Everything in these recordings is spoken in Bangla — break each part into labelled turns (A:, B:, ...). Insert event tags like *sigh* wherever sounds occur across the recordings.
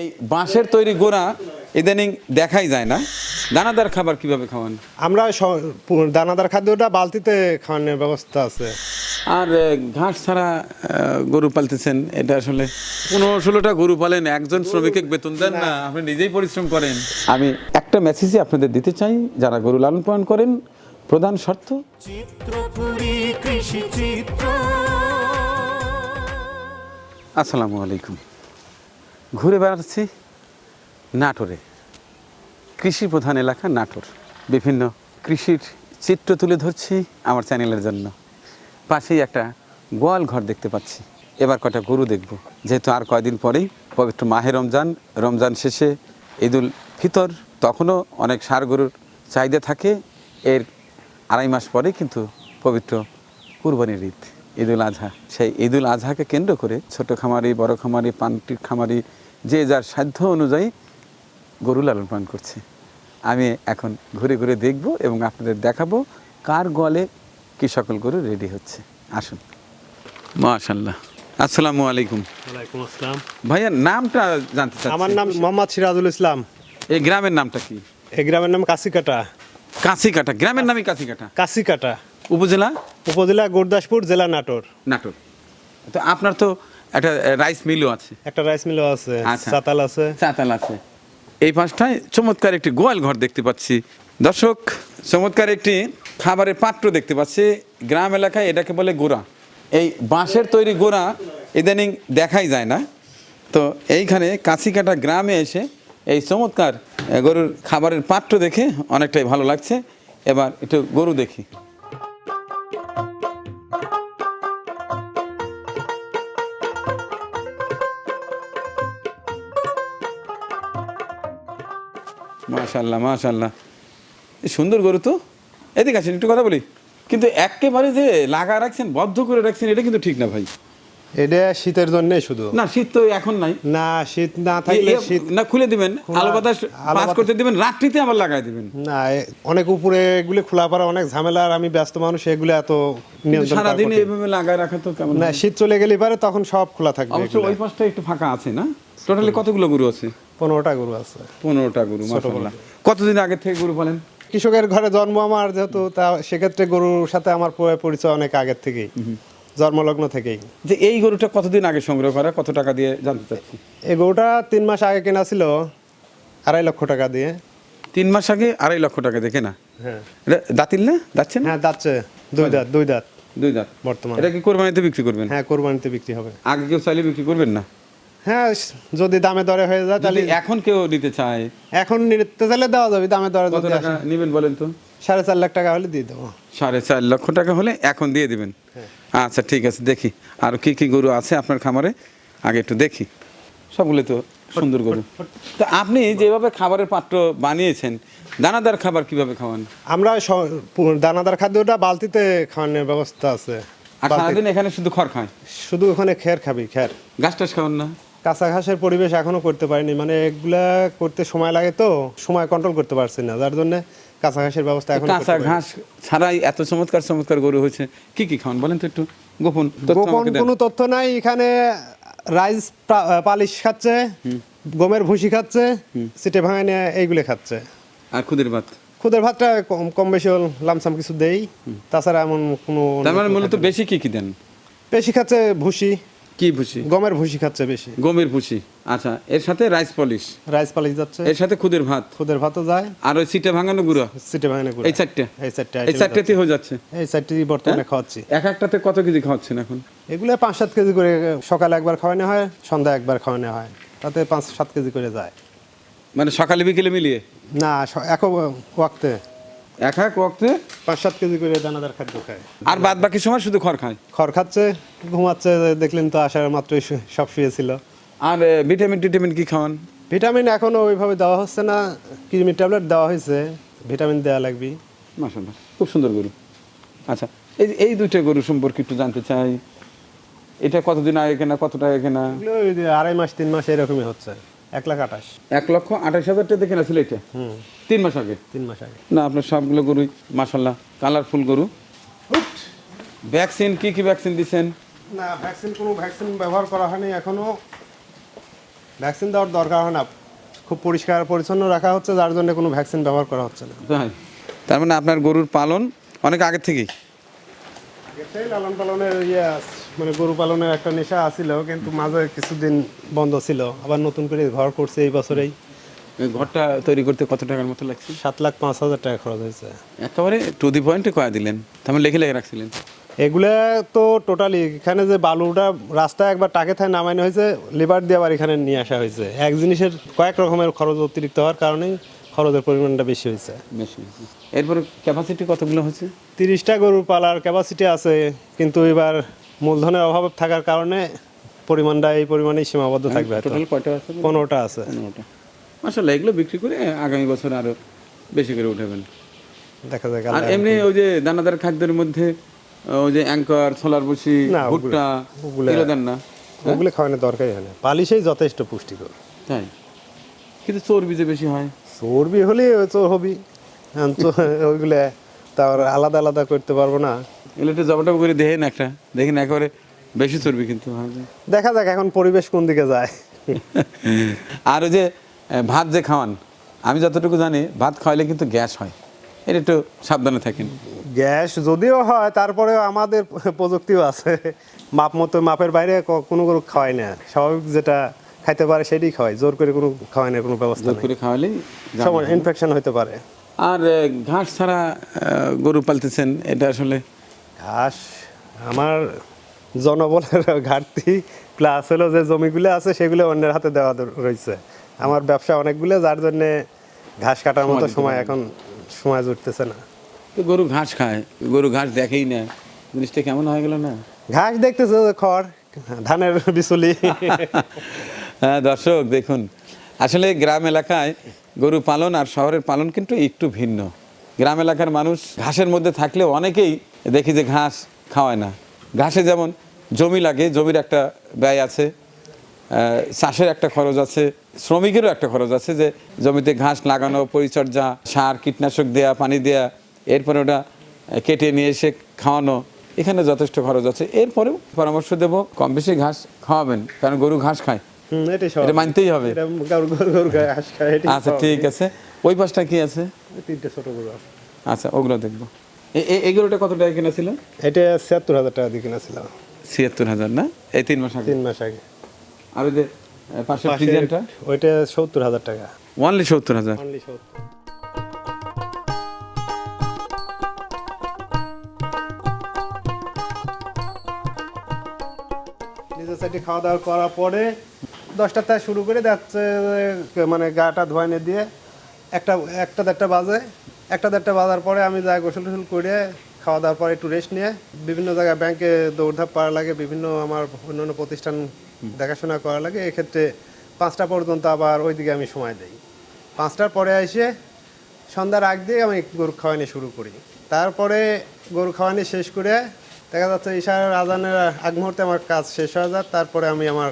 A: এই বাঁশের তৈরি গোড়া ইদানিং দেখাই যায় না। দানাদার খাবার কীভাবে খাওয়ান?
B: আমরা দানাদার খাদ্যটা বালতিতে খাওয়ানোর ব্যবস্থা আছে।
A: আর ঘাস ছাড়া গরু পালতেছেন এটা আসলে পনেরো ষোলোটা গরু পালেন একজন শ্রমিককে বেতন দেন না আপনি নিজেই পরিশ্রম করেন। আমি একটা মেসেজই আপনাদের দিতে চাই যারা গরু লালন পালন করেন প্রধান শর্ত
C: চিত্রপুরী কৃষি চিত্র।
A: আসসালামু আলাইকুম। ঘুরে বেড়াচ্ছি নাটোরে। কৃষি প্রধান এলাকা নাটোর। বিভিন্ন কৃষির চিত্র তুলে ধরছি আমার চ্যানেলের জন্য। পাশেই একটা গোয়াল ঘর দেখতে পাচ্ছি। এবার কটা গরু দেখব। যেহেতু আর কয়দিন পরেই পবিত্র মাহে রমজান রমজান শেষে ঈদুল ফিতর, তখনও অনেক সার গরুর চাহিদা থাকে। এর আড়াই মাস পরে কিন্তু পবিত্র কুরবানির ঈদ, ঈদুল আজহা। সেই ঈদুল আজহাকে কেন্দ্র করে ছোট খামারি, বড় খামারি, পানটির খামারি যে যার সাধ্য অনুযায়ী গরু লালন পালন করছে। আমি এখন ঘুরে ঘুরে দেখব এবং আপনাদের দেখাবো কার গলে কি সকল গরু রেডি হচ্ছে। আসুন। মাশাল্লাহ আসসালামু আলাইকুম।
B: ওয়ালাইকুম আসসালাম।
A: ভাইয়া নামটা জানতে চাচ্ছি।
B: আমার নাম মোহাম্মদ সিরাজুল ইসলাম।
A: এই গ্রামের নামটা কি?
B: এই গ্রামের নাম কাশিকাটা।
A: কাঁচিকাটা গ্রামের নামই
B: কাশিকাটা।
A: উপজেলা?
B: উপজেলা গুরদাসপুর জেলা নাটোর।
A: নাটোর। তো আপনার তো একটা রাইস মিলও আছে।
B: একটা রাইস মিলও আছে
A: আচ্ছা।
B: চাতাল আছে।
A: চাতাল আছে। এই পাশটায় চমৎকার একটি গোয়াল ঘর দেখতে পাচ্ছি। দর্শক চমৎকার একটি খাবারের পাত্র দেখতে পাচ্ছি। গ্রাম এলাকায় এটাকে বলে গোড়া। এই বাঁশের তৈরি গোড়া ইদানিং দেখাই যায় না। তো এইখানে কাছিকাটা গ্রামে এসে এই চমৎকার গরুর খাবারের পাত্র দেখে অনেকটাই ভালো লাগছে। এবার একটু গরু দেখি। মাশাল্লাহ মাশাল্লাহ সুন্দর গরু তো। এদিকে আছেন একটু কথা বলি। কিন্তু একেবারে যে লাগা রাখছেন বদ্ধ করে রাখছেন এটা কিন্তু ঠিক না ভাই।
B: এটা শীতের জন্য শুধু।
A: না শীত তো এখন নাই।
B: না শীত না থাকলে শীত
A: না খুলে দিবেন। আলো বাতাস পাস করতে দিবেন রাত্রিতে আবার লাগাই দিবেন।
B: না অনেক উপরে এগুলি খোলা পারা অনেক ঝামেলা আর আমি ব্যস্ত মানুষ এগুলো এত নিয়ন্ত্রণ
A: সারাদিন। এইভাবে লাগায় রাখা তো কেমন
B: না শীত চলে গেলে পারে তখন সব খোলা থাকবে
A: অবশ্য ওই পাশটা একটু ফাঁকা আছে না? টোটালি কতগুলো গরু আছে?
B: পনেরোটা গরু আছে।
A: পনেরোটা গরু কতদিন আগে থেকে গরু পালেন?
B: কৃষকের ঘরে জন্ম আমার যেহেতু তা সেক্ষেত্রে গরুর সাথে আমার পরিচয় অনেক আগের থেকেই। জন্মলগ্ন থেকেই।
A: যে এই গরুটা কতদিন আগে সংগ্রহ করা? কত টাকা দিয়ে জানতে চাচ্ছি।
B: এই গরুটা তিন মাস আগে কেনা ছিল আড়াই লক্ষ টাকা দিয়ে।
A: তিন মাস আগে আড়াই লক্ষ টাকা দেখে না
B: হ্যাঁ।
A: এটা দাঁতিল না? যাচ্ছে না
B: হ্যাঁ দাচ্ছে দুই দাঁত দুই দাঁত।
A: দুই দাঁত।
B: বর্তমানে।
A: এটা কি কোরবানিতে বিক্রি করবেন?
B: হ্যাঁ কোরবানিতে বিক্রি হবে।
A: আগে কেউ চাইলে বিক্রি করবেন না?
B: হ্যাঁ যদি দামে দরে হয়ে যায় তাহলে
A: এখন কেউ নিতে চায়
B: এখন নিতে চাইলে দেওয়া যাবে দামে দরে
A: কত টাকা নেবেন বলেন তো?
B: সাড়ে চার লাখ টাকা হলে দিয়ে দেবো।
A: সাড়ে চার লক্ষ টাকা হলে এখন দিয়ে দিবেন। আচ্ছা ঠিক আছে দেখি। আর কি কি গরু আছে আপনার খামারে? আগে একটু দেখি। সবগুলো তো সুন্দর গরু। তা আপনি যেভাবে খাবারের পাত্র বানিয়েছেন দানাদার খাবার কীভাবে খাওয়ান?
B: আমরা দানাদার খাদ্যটা বালতিতে খাওয়ানোর ব্যবস্থা আছে।
A: আর সারাদিন এখানে শুধু খড় খায়?
B: শুধু ওখানে খের খাবি খের।
A: গাছ টাছ খাওয়ান না?
B: কাঁচা ঘাসের পরিবেশ এখনও করতে পারিনি। মানে এগুলা করতে সময় লাগে তো সময় কন্ট্রোল করতে পারছি না। যার জন্য কাঁচা ঘাসের ব্যবস্থা এখন
A: কাঁচা ঘাস ছাড়াই এত চমৎকার চমৎকার গরু হয়েছে। কি কি খাওয়ান বলেন তো একটু? গোপন
B: গোপন কোনো তথ্য নাই। এখানে রাইস পালিশ খাচ্ছে গমের ভুসি খাচ্ছে সিটে ভাঙা নিয়ে এইগুলো খাচ্ছে।
A: আর খুদের ভাত?
B: খুদের ভাতটা কম কম বেশি লামসাম কিছু দেই। তাছাড়া এমন কোনো
A: তার মানে মূলত বেশি কি কি দেন?
B: বেশি খাচ্ছে ভুসি
A: কি ভুসি?
B: গমের ভুসি খাচ্ছে বেশি।
A: গমের ভুসি। আচ্ছা এর সাথে রাইস পলিশ?
B: রাইস পালিশ যাচ্ছে।
A: এর সাথে খুদের ভাত?
B: খুদের ভাতও যায়।
A: আর ওই সিটে ভাঙানো গুঁড়া?
B: সিটে ভাঙা নিয়ে
A: এই চারটে?
B: এই চারটে
A: এই চারটেতে হয়ে যাচ্ছে।
B: এই চারটি বর্তমানে খাওয়াচ্ছি।
A: এক একটাতে কত কেজি খাওয়াচ্ছেন এখন?
B: এগুলো পাঁচ সাত কেজি করে সকালে একবার খাওয়ানো হয় সন্ধ্যা একবার খাওয়ানো হয়। তাতে পাঁচ সাত কেজি করে যায়।
A: মানে সকালে বিকেলে মিলিয়ে?
B: না এক ওয়াক্তে।
A: এক এক ওয়াক্তে
B: পাঁচ সাত কেজি করে দানাদার খাদ্য খায়।
A: আর বাদ বাকি সময় শুধু খড় খায়?
B: খড় খাচ্ছে ঘুমাচ্ছে দেখলেন তো আসার মাত্রই সব শুয়েছিল।
A: আর ভিটামিন টিটামিন কি খাওয়ান?
B: ভিটামিন এখনও ওইভাবে দেওয়া হচ্ছে না কৃমির ট্যাবলেট দেওয়া হয়েছে ভিটামিন দেওয়া লাগবে
A: মাসাল্লাহ খুব সুন্দর গরু। আচ্ছা এই এই দুইটা গরু সম্পর্কে একটু জানতে চাই। এটা কতদিন আগে কেনা কত টাকা কেনা?
B: আড়াই মাস তিন মাস এরকমই হচ্ছে। এক লাখ আঠাশ।
A: এক লক্ষ আঠাশ হাজার টাকা কেনা ছিল এটা।
B: হুম।
A: তিন মাস আগে।
B: তিন মাস আগে।
A: না আপনার সবগুলো গরুই মাসাল্লাহ কালারফুল গরু। ভ্যাকসিন কি কি ভ্যাকসিন দিচ্ছেন
B: না ভ্যাকসিন কোনো ভ্যাকসিন ব্যবহার করা হয়নি এখনও। ভ্যাকসিন দেওয়ার দরকার হয় না। খুব পরিষ্কার পরিচ্ছন্ন রাখা হচ্ছে যার জন্য কোনো ভ্যাকসিন ব্যবহার করা হচ্ছে না।
A: তার মানে আপনার গরুর পালন অনেক আগের থেকেই
B: লালন পালনের ইয়ে আস- মানে গরু পালনের একটা নেশা আছিল কিন্তু মাঝে কিছুদিন বন্ধ ছিল। আবার নতুন করে ঘর করছে এই বছরেই।
A: ঘরটা তৈরি করতে কত টাকার মতো লাগছে?
B: সাত লাখ পাঁচ হাজার টাকা খরচ হয়েছে।
A: একেবারে টু দি পয়েন্টে কয়া দিলেন? তারপর লেখে লেখে রাখছিলেন?
B: এগুলা তো টোটালি এখানে যে বালুটা রাস্তায় একবার টাকে থায় নামানো হয়েছে লিভার দিয়ে আবার এখানে নিয়ে আসা হয়েছে। এক জিনিসের কয়েক রকমের খরচ অতিরিক্ত হওয়ার কারণেই খরচের পরিমাণটা বেশি হয়েছে।
A: বেশি। এরপরে ক্যাপাসিটি কতগুলো হচ্ছে
B: তিরিশটা গরুর পালার ক্যাপাসিটি আছে কিন্তু এবার মূলধনের অভাব থাকার কারণে পরিমাণটা এই পরিমাণেই সীমাবদ্ধ থাকবে
A: টোটাল কয়টা আছে
B: পনেরোটা আছে।
A: পনেরোটা। মাসাল্লাহ এগুলো বিক্রি করে আগামী বছর আরও বেশি করে উঠাবেন।
B: দেখা যাক
A: আর এমনি ওই যে দানাদার খাদ্যের মধ্যে ওই যে অ্যাঙ্কার ছোলার বসি ভুট্টা এগুলো দেন না।
B: ওগুলো খাওয়ানোর দরকারই হয় না। পালিশেই যথেষ্ট পুষ্টিকর।
A: তাই? কিন্তু চর্বি যে বেশি হয়।
B: চর্বি হলে তো হবি। তো ওইগুলো তার আলাদা আলাদা করতে পারব না।
A: এগুলো একটু জবাটব করে দেখেন একটা। দেখেন একেবারে বেশি চর্বি কিন্তু
B: দেখা যাক এখন পরিবেশ কোন দিকে যায়। *laughs*
A: আর ওই যে ভাত যে খাওয়ান আমি যতটুকু জানি ভাত খাওয়াইলে কিন্তু গ্যাস হয়। এটা একটু সাবধানে থাকেন।
B: গ্যাস যদিও হয় তারপরেও আমাদের প্রযুক্তিও আছে। মাপ মতো মাপের বাইরে কোনো গরু খাওয়াই না। স্বাভাবিক যেটা খাইতে পারে সেটাই খাওয়াই জোর করে কোনো খাওয়াই না কোনো ব্যবস্থা
A: জোর করে খাওয়ালেই জান
B: সময় ইনফেকশন হতে পারে।
A: আর ঘাস ছাড়া গরু পালতেছেন এটা আসলে
B: ঘাস। আমার জনবলের ঘাটতি প্লাস হলো যে জমিগুলো আছে সেগুলো অন্যের হাতে দেওয়া রয়েছে আমার ব্যবসা অনেকগুলো যার জন্য ঘাস কাটার মতো সময় এখন সময় জুটতেছে না।
A: তো গরু ঘাস খায় গরু ঘাস দেখেই না জিনিসটা কেমন হয়ে গেল না?
B: ঘাস দেখতেছে খড় ধানের বিচুলি।
A: হ্যাঁ দর্শক দেখুন। আসলে গ্রাম এলাকায় গরু পালন আর শহরের পালন কিন্তু একটু ভিন্ন। গ্রাম এলাকার মানুষ ঘাসের মধ্যে থাকলেও অনেকেই দেখি যে ঘাস খাওয়ায় না। ঘাসে যেমন জমি লাগে জমির একটা ব্যয় আছে চাষের একটা খরচ আছে শ্রমিকেরও একটা খরচ আছে যে জমিতে ঘাস লাগানো পরিচর্যা সার কীটনাশক দেয়া পানি দেয়া এরপরে ওটা কেটে নিয়ে এসে খাওয়ানো এখানে যথেষ্ট খরচ আছে। এরপরেও পরামর্শ দেব কম বেশি ঘাস খাওয়াবেন কারণ গরু ঘাস খায়। এটা মানতেই হবে। আচ্ছা ঠিক আছে। ওই পাশটা কি আছে?
B: তিনটে ছোট গরু আছে
A: আচ্ছা ওগুলো দেখব। এ- এ- এগুলোটা কত টাকা কিনা ছিল
B: এটা ছিয়াত্তর হাজার টাকা দিয়ে কিনেছিলাম।
A: ছিয়াত্তর হাজার না? এই তিন মাস আগে?
B: তিন মাস আগে।
A: আর ওই যে
B: পাশে
A: ফ্রিজিয়ানটা
B: ওইটা সত্তর হাজার টাকা।
A: ওনলি সত্তর হাজার?
B: অনলি সত্তর। নিজের সাইডে খাওয়া দাওয়া করার পরে দশটার থেকে শুরু করে যাচ্ছে মানে গাটা ধোয়াইনে দিয়ে একটা একটা দেড়টা বাজে। একটা দেড়টা বাজার পরে আমি যাই গোসল টোসল করে, খাওয়া দাওয়ার পরে একটু রেস্ট নিয়ে, বিভিন্ন জায়গায় ব্যাংকে দৌড়ধাপ করা লাগে, বিভিন্ন আমার অন্যান্য প্রতিষ্ঠান দেখাশোনা করা লাগে। এক্ষেত্রে পাঁচটা পর্যন্ত আবার ওইদিকে আমি সময় দিই। পাঁচটার পরে এসে সন্ধ্যার আগ দিয়ে আমি গরু খাওয়ানি শুরু করি। তারপরে গরু খাওয়ানি শেষ করে দেখা যাচ্ছে ঈশার আজানের আগ মুহূর্তে আমার কাজ শেষ হয়ে যায় তারপরে আমি আমার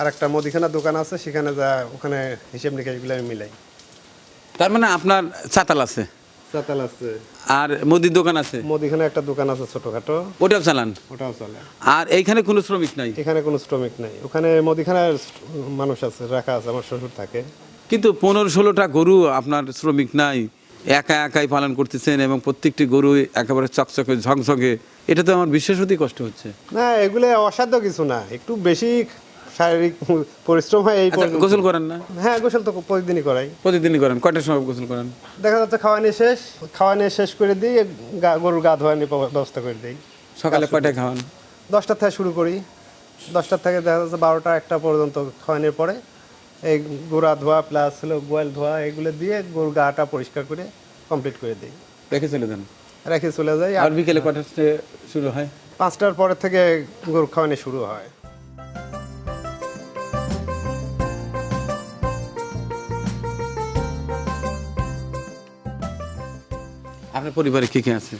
B: আর একটা মুদিখানার দোকান আছে, সেখানে যা ওখানে হিসেব নিকেশগুলো আমি মিলাই।
A: তার মানে আপনার চাতাল আছে?
B: চাতাল আছে।
A: আর মুদির দোকান আছে?
B: মুদিখানা একটা দোকান আছে ছোটখাটো।
A: ওটাও চালান?
B: ওটাও চলে
A: আর এইখানে কোনো শ্রমিক নাই?
B: এখানে কোনো শ্রমিক নাই। ওখানে মুদিখানার মানুষ আছে রাখা আছে আমার শ্বশুর থাকে।
A: কিন্তু পনেরো ষোলোটা গরু আপনার শ্রমিক নাই একা একাই পালন করতেছেন এবং প্রত্যেকটি গরু একেবারে চকচকে ঝকঝকে এটা তো আমার বিশেষ অতি কষ্ট হচ্ছে।
B: না এগুলো অসাধ্য কিছু না। একটু বেশি শারীরিক পরিশ্রম হয় এই
A: আচ্ছা। গোসল করেন না?
B: হ্যাঁ গোসল তো প্রতিদিনই করাই।
A: প্রতিদিনই করেন? কয়টার সময় গোসল করেন?
B: দেখা যাচ্ছে খাওয়ানি শেষ খাওয়ানি শেষ করে দিই গরুর গা ধোয়ানি ব্যবস্থা করে দিই।
A: সকালে কয়টায় খাওয়ান?
B: দশটার থেকে শুরু করি। দশটার থেকে দেখা যাচ্ছে বারোটা একটা পর্যন্ত খাওয়ানোর পরে এই গোড়া ধোয়া প্লাস হলো গোয়াল ধোয়া এগুলো দিয়ে গরুর গাটা পরিষ্কার করে কমপ্লিট করে দিই।
A: রেখে চলে যান?
B: রেখে চলে যাই। আর
A: বিকেলে কয়টার থেকে শুরু হয়?
B: পাঁচটার পরে থেকে গরু খাওয়ানি শুরু হয়।
A: আপনার পরিবারে কে কে আছে?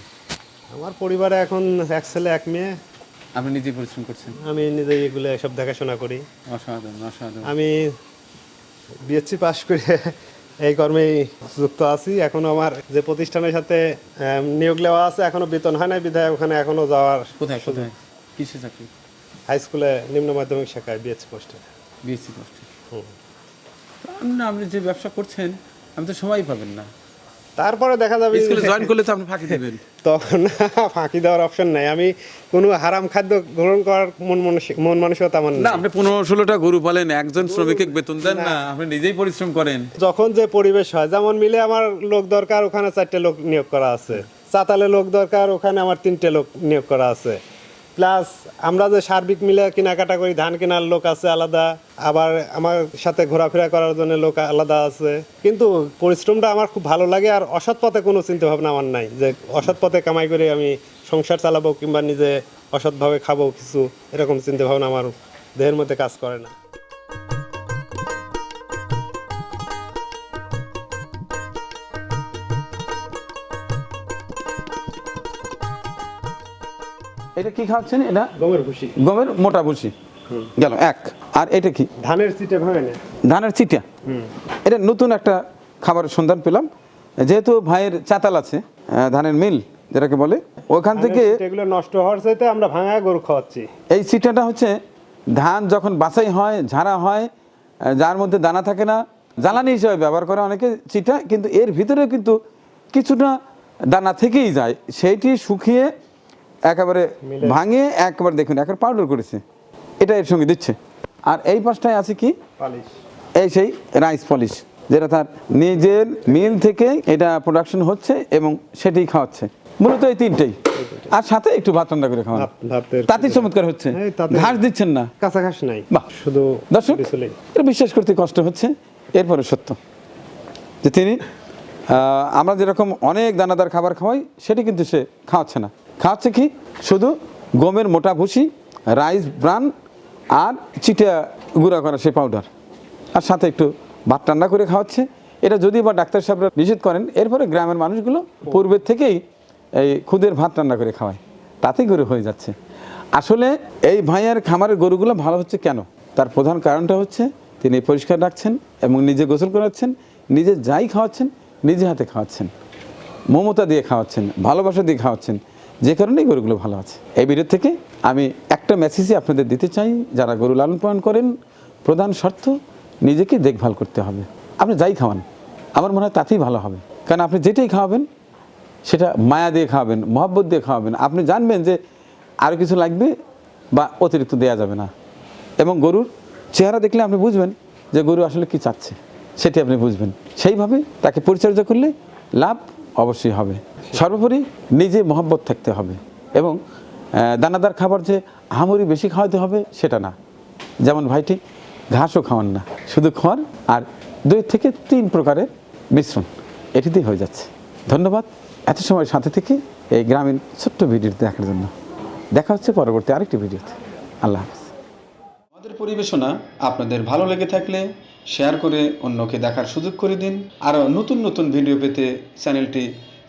B: আমার পরিবারে এখন এক ছেলে এক মেয়ে।
A: আপনি নিজে পরিশ্রম করছেন?
B: আমি নিজেই এগুলো সব দেখাশোনা করি।
A: অসাধারণ অসাধারণ।
B: আমি বিএসসি পাশ করে এই কর্মেই যুক্ত আছি। এখনও আমার যে প্রতিষ্ঠানের সাথে নিয়োগ নেওয়া আছে এখনও বেতন হয় না বিধায় ওখানে এখনও যাওয়ার
A: কোথায় কোথায়? কিসে চাকরি?
B: হাই স্কুলে নিম্ন মাধ্যমিক শাখায় বিএসসি পোস্টে
A: বিএসসি পোস্টে আপনি যে ব্যবসা করছেন আপনি তো সময় পাবেন না।
B: তারপরে দেখা যাবে
A: স্কুলে জয়েন করলে তো আপনি ফাঁকি দেবেন। *laughs*
B: তখন ফাঁকি দেওয়ার অপশন নাই। আমি কোনো হারাম খাদ্য গ্রহণ করার মন মন মানসিকতা আমার
A: না
B: না
A: আপনি পনেরো ষোলোটা গরু পালেন একজন শ্রমিকের বেতন দেন না আপনি নিজেই পরিশ্রম করেন।
B: যখন যে পরিবেশ হয় যেমন মিলে আমার লোক দরকার ওখানে চারটে লোক নিয়োগ করা আছে। চাতালে লোক দরকার ওখানে আমার তিনটে লোক নিয়োগ করা আছে। প্লাস আমরা যে সার্বিক মিলে কেনাকাটা করি, ধান কেনার লোক আছে আলাদা, আবার আমার সাথে ঘোরাফেরা করার জন্য লোক আলাদা আছে। কিন্তু পরিশ্রমটা আমার খুব ভালো লাগে আর অসৎ পথে কোনো চিন্তা ভাবনা আমার নাই, যে অসৎ পথে কামাই করে আমি সংসার চালাবো কিংবা নিজে অসৎভাবে খাব কিছু, এরকম চিন্তা ভাবনা আমার দেহের মধ্যে কাজ করে না।
A: এটা কি খাওয়াচ্ছেন এটা?
B: গমের খুশি
A: গমের মোটা ভুসি। গেল এক। আর এটা কি?
B: ধানের সিটে ভাবে না?
A: ধানের চিটা এটা নতুন একটা খাবারের সন্ধান পেলাম। যেহেতু ভাইয়ের চাতাল আছে ধানের মিল যেটাকে বলে ওখান থেকে
B: এগুলো নষ্ট হওয়ার চাইতে আমরা ভাঙা গরু খাওয়াচ্ছি।
A: এই চিটাটা হচ্ছে ধান যখন বাছাই হয় ঝাড়া হয় যার মধ্যে দানা থাকে না জ্বালানি হিসেবে ব্যবহার করে অনেকে চিটা কিন্তু এর ভিতরে কিন্তু কিছুটা দানা থেকেই যায়। সেইটি শুকিয়ে একেবারে ভাঙিয়ে একবার দেখুন একবার পাউডার করেছে। এটা এর সঙ্গে দিচ্ছে। আর এই পাশটায় আছে কি? এই সেই রাইস পলিশ যেটা তার নিজের মিল থেকে এটা প্রোডাকশন হচ্ছে এবং সেটাই খাওয়াচ্ছে। মূলত এই তিনটেই। আর সাথে একটু ভাত রান্না করে খাওয়ানো। তাতেই চমৎকার হচ্ছে। ঘাস দিচ্ছেন না।
B: কাঁচা ঘাস নাই। শুধু
A: দর্শক এটা বিশ্বাস করতে কষ্ট হচ্ছে এরপরে সত্য। যে তিনি আমরা যেরকম অনেক দানাদার খাবার খাওয়াই সেটি কিন্তু সে খাওয়াচ্ছে না। খাওয়াচ্ছে কি? শুধু গমের মোটা ভুসি, রাইস ব্রান আর চিটা গুঁড়া করা সে পাউডার আর সাথে একটু ভাত রান্না করে খাওয়াচ্ছে। এটা যদি বা ডাক্তার সাহেবরা নিষেধ করেন, এরপরে গ্রামের মানুষগুলো পূর্বের থেকেই এই খুদের ভাত রান্না করে খাওয়ায়। তাতেই গরু হয়ে যাচ্ছে। আসলে এই ভাইয়ার খামারের গরুগুলো ভালো হচ্ছে কেন? তার প্রধান কারণটা হচ্ছে তিনি পরিষ্কার রাখছেন এবং নিজে গোসল করাচ্ছেন, নিজে যাই খাওয়াচ্ছেন, নিজে হাতে খাওয়াচ্ছেন। মমতা দিয়ে খাওয়াচ্ছেন, ভালোবাসা দিয়ে খাওয়াচ্ছেন। যে কারণেই গরুগুলো ভালো আছে। এই ভিডিও থেকে আমি একটা মেসেজই আপনাদের দিতে চাই, যারা গরু লালন পালন করেন, প্রধান শর্ত, নিজেকে দেখভাল করতে হবে। আপনি যাই খাওয়ান, আমার মনে হয় তাতেই ভালো হবে। কারণ আপনি যেটাই খাওয়াবেন, সেটা মায়া দিয়ে খাওয়াবেন, মহব্বত দিয়ে খাওয়াবেন। আপনি জানবেন যে আরও কিছু লাগবে বা অতিরিক্ত দেয়া যাবে না। এবং গরুর চেহারা দেখলে আপনি বুঝবেন যে গরু আসলে কি চাচ্ছে। সেটি আপনি বুঝবেন। সেইভাবে তাকে পরিচর্যা করলে লাভ অবশ্যই হবে। সর্বোপরি নিজে মহব্বত থাকতে হবে এবং দানাদার খাবার যে আহামরি বেশি খাওয়াতে হবে সেটা না। যেমন ভাইটি ঘাসও খাওয়ান না, শুধু খড় আর দুই থেকে তিন প্রকারের মিশ্রণ এটিতেই হয়ে যাচ্ছে। ধন্যবাদ এত সময় সাথে থেকে এই গ্রামীণ ছোট্ট ভিডিওটি দেখার জন্য। দেখা হচ্ছে পরবর্তী আরেকটি ভিডিওতে। আল্লাহ হাফিজ। আমাদের পরিবেশনা আপনাদের ভালো লেগে থাকলে শেয়ার করে অন্যকে দেখার সুযোগ করে দিন। আরও নতুন নতুন ভিডিও পেতে চ্যানেলটি